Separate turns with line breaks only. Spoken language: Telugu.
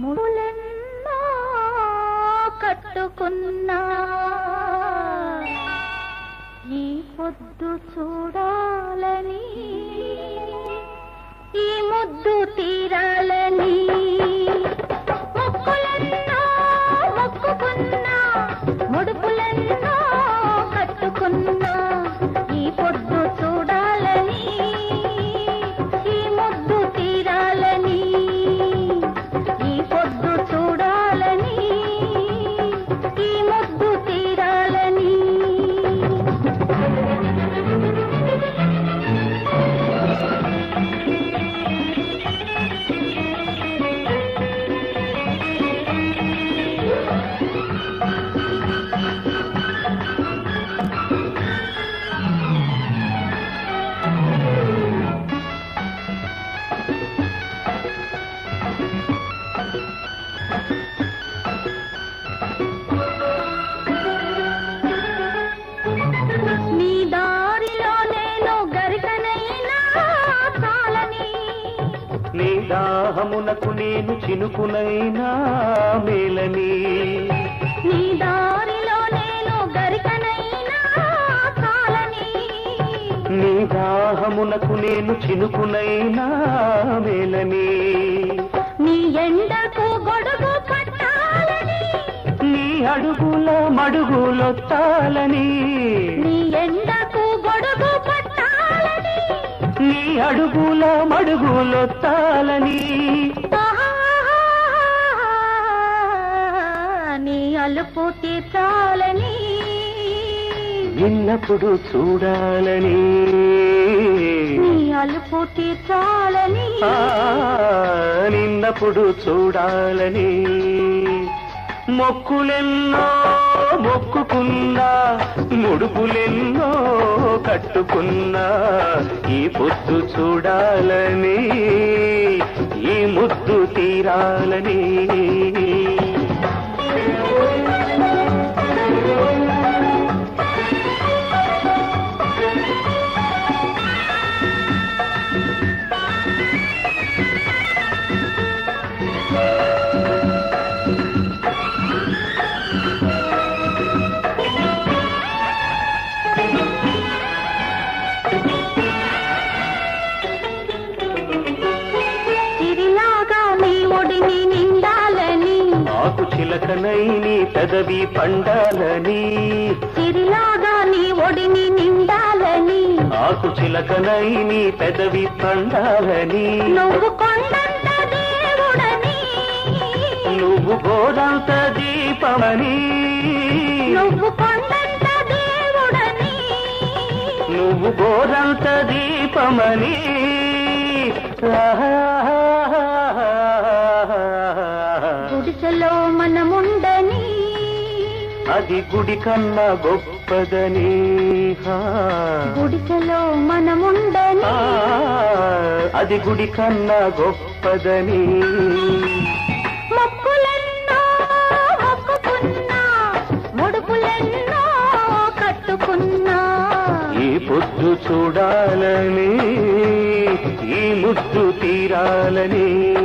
ములెన్నో కట్టుకున్నా. ఈ పొద్దు చూడాలని ఈ ముద్దు తీరాలని
దాహమునకు నేను చినుకునైనా మేలని.
నీ దారిలో నేను గరికనైనా చాలని
నీ దాహమునకు నేను చినుకునైనా మేలని.
నీ ఎండకు గొడుగు పట్టాలని.
నీ అడుగుల మడుగులొత్తాలని.
నీ
అడుగుల మడుగులొత్తాలని
నీ అలుపు తీర్చాలని
నిన్నప్పుడు చూడాలని.
నీ అలుపు తీర్చాలని
నిన్నప్పుడు చూడాలని. మొక్కులెన్నో మొక్కుకున్నా ముడుపులెన్నో కట్టుకున్నా ఈ పొద్దు చూడాలని ఈ ముద్దు తీరాలని. చిలకనై నీ పెదవి పండాలని.
సిరిలాగా నీ ఒడిని నిండాలని.
ఆకు చిలకనై నీ పెదవి పండాలని.
నువ్వు కొండంత దేవుడని.
నువ్వు గోరంత దీపమని.
నువ్వు కొండంత దేవుడని.
నువ్వు గోరంత దీపమని.
గుడిసెలో మనముండని.
అది గుడి కన్నా గొప్పదని.
గుడిసెలో మనముండని.
అది గుడి కన్నా గొప్పదని. ఈ పొద్దు చూడాలని ఈ ముద్దు తీరాలని.